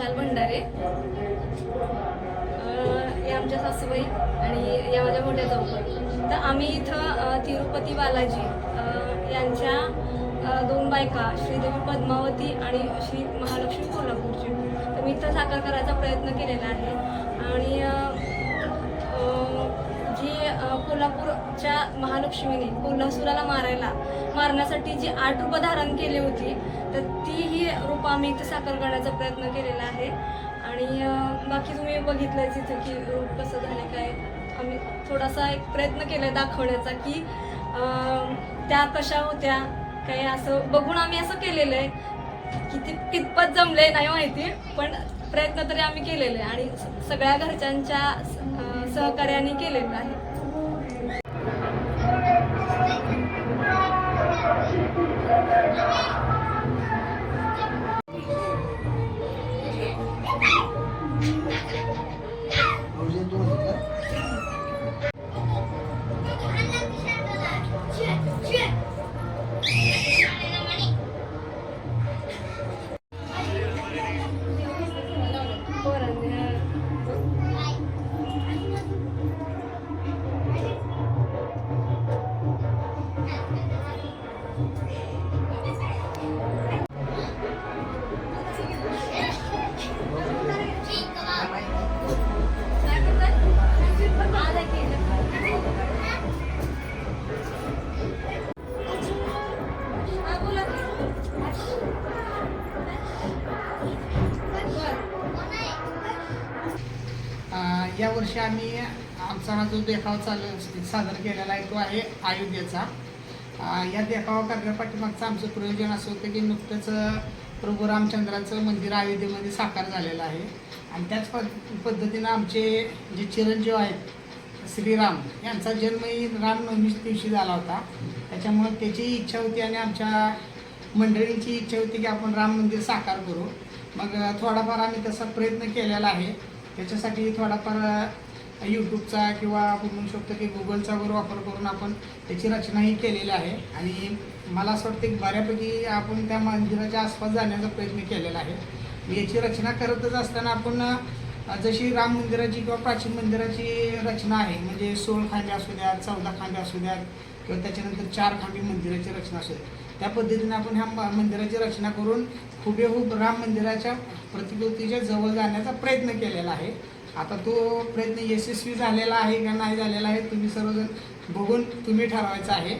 विशाल भंडारे. या आमच्या सासूबाई आणि या माझ्या मोठ्या जाऊ तर आम्ही इथं तिरुपती बालाजी यांच्या दोन बायका श्रीदेवी पद्मावती आणि श्री महालक्ष्मी कोल्हापूरची. तर मी इथं साकार करायचा प्रयत्न केलेला आहे. आणि कोल्हापूरच्या महालक्ष्मीने कोल्हासुराला मारायला मारण्यासाठी जी आठ रूपं धारण केली होती तर ती ही रूपं आम्ही इथे साकार करण्याचा प्रयत्न केलेला आहे. आणि बाकी तुम्ही बघितलंच इथं की रूप कसं झालं काय आम्ही थोडासा एक प्रयत्न केला दाखवण्याचा की त्या कशा होत्या काय असं बघून आम्ही असं केलेलं आहे. किती कितपत जमले नाही माहिती पण प्रयत्न तरी आम्ही केलेले आहे आणि सगळ्या घरच्यांच्या सहकार्याने केलेलं आहे. या वर्षी आम्ही आमचा हा जो देखाव चालू सादर केलेला आहे तो आहे अयोध्येचा. या देखावा करण्यापाठीमागचं आमचं प्रयोजन असं होतं की नुकतंच प्रभू रामचंद्राचं मंदिर अयोध्येमध्ये साकार झालेलं आहे. आणि त्याच पद्धतीनं आमचे जे चिरंजीव आहेत श्रीराम यांचा जन्मही रामनवमीच्या दिवशी झाला होता. त्याच्यामुळं त्याची इच्छा होती आणि आमच्या मंडळींची इच्छा होती की आपण राम मंदिर साकार करू. मग थोडाफार आम्ही तसा प्रयत्न केलेला आहे. त्याच्यासाठी थोडाफार यूट्यूबचा किंवा आपण म्हणू शकतो की गुगलचा वगैरे वापर करून आपण त्याची रचनाही केलेली आहे. आणि मला असं वाटतं की बऱ्यापैकी आपण त्या मंदिराच्या आसपास जाण्याचा प्रयत्न केलेला आहे. याची रचना करतच असताना आपण जशी राम मंदिराची किंवा प्राचीन मंदिराची रचना आहे म्हणजे सोळ खांबे असू द्यात चौदा खांबे असू द्यात किंवा त्याच्यानंतर चार खांबी मंदिराची रचना असू द्या त्या पद्धतीने आपण ह्या मंदिराची रचना करून हुबेहूब राम मंदिराच्या प्रतिकृतीच्या जवळ जाण्याचा प्रयत्न केलेला आहे. आता तो प्रयत्न यशस्वी झालेला आहे का नाही झालेला आहे तुम्ही सर्वजण बघून तुम्ही ठरवायचं आहे.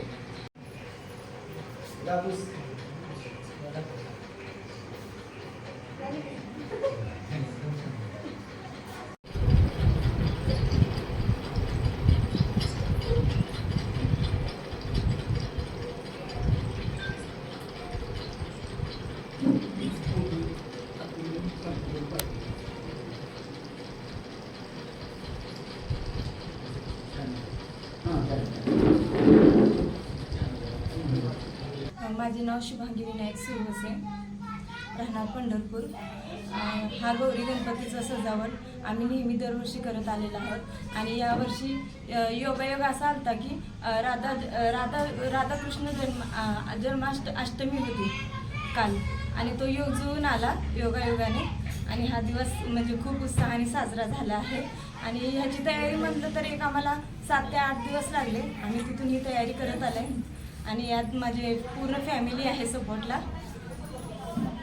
माझे नाव शुभांगी विनायक सुरवसे राहणार पंढरपूर. हा गौरी गणपतीचा सजावट आम्ही नेहमी दरवर्षी करत आलेलो आहोत. आणि यावर्षी योगायोग असा आलता की राधा राधा राधाकृष्ण जन्म जन्माष्ट अष्टमी होती. काल. आणि तो योग जुळून आला योगायोगाने. आणि हा दिवस म्हणजे खूप उत्साहाने साजरा झाला आहे. आणि ह्याची तयारी म्हटलं तर एक आम्हाला सात ते आठ दिवस लागले. आम्ही तिथून ही तयारी करत आले आणि यात माझे पूर्ण फॅमिली आहे सपोर्टला.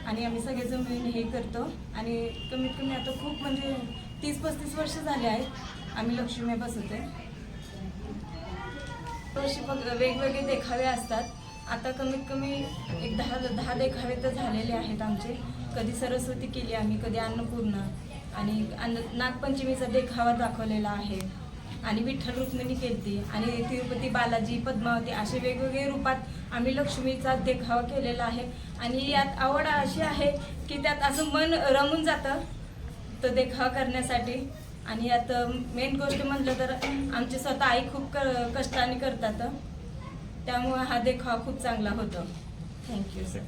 आणि आम्ही सगळेजण मिळून हे करतो. आणि कमीत कमी आता खूप म्हणजे तीस पस्तीस वर्ष झाले आहेत. आम्ही लक्ष्मी बसवते वर्षी बघ वेगवेगळे देखावे असतात. आता कमीत कमी एक दहा दहा देखावे तर झालेले आहेत आमचे. कधी सरस्वती केली आम्ही कधी अन्नपूर्णा आणि अन्न नागपंचमीचा देखावा दाखवलेला आहे. आणि विठ्ठल रुक्मिणी केली आणि तिरुपती बालाजी पद्मावती असे वेगवेगळे रूपात आम्ही लक्ष्मीचा देखावा केलेला आहे. आणि यात आवड अशी आहे की त्यात असं मन रमून जातं तो देखावा करण्यासाठी. आणि यात मेन गोष्ट म्हटलं तर आमचे स्वतः आई खूप क कष्टाने करतात. त्यामुळं हा देखावा खूप चांगला होतो. Thank you sir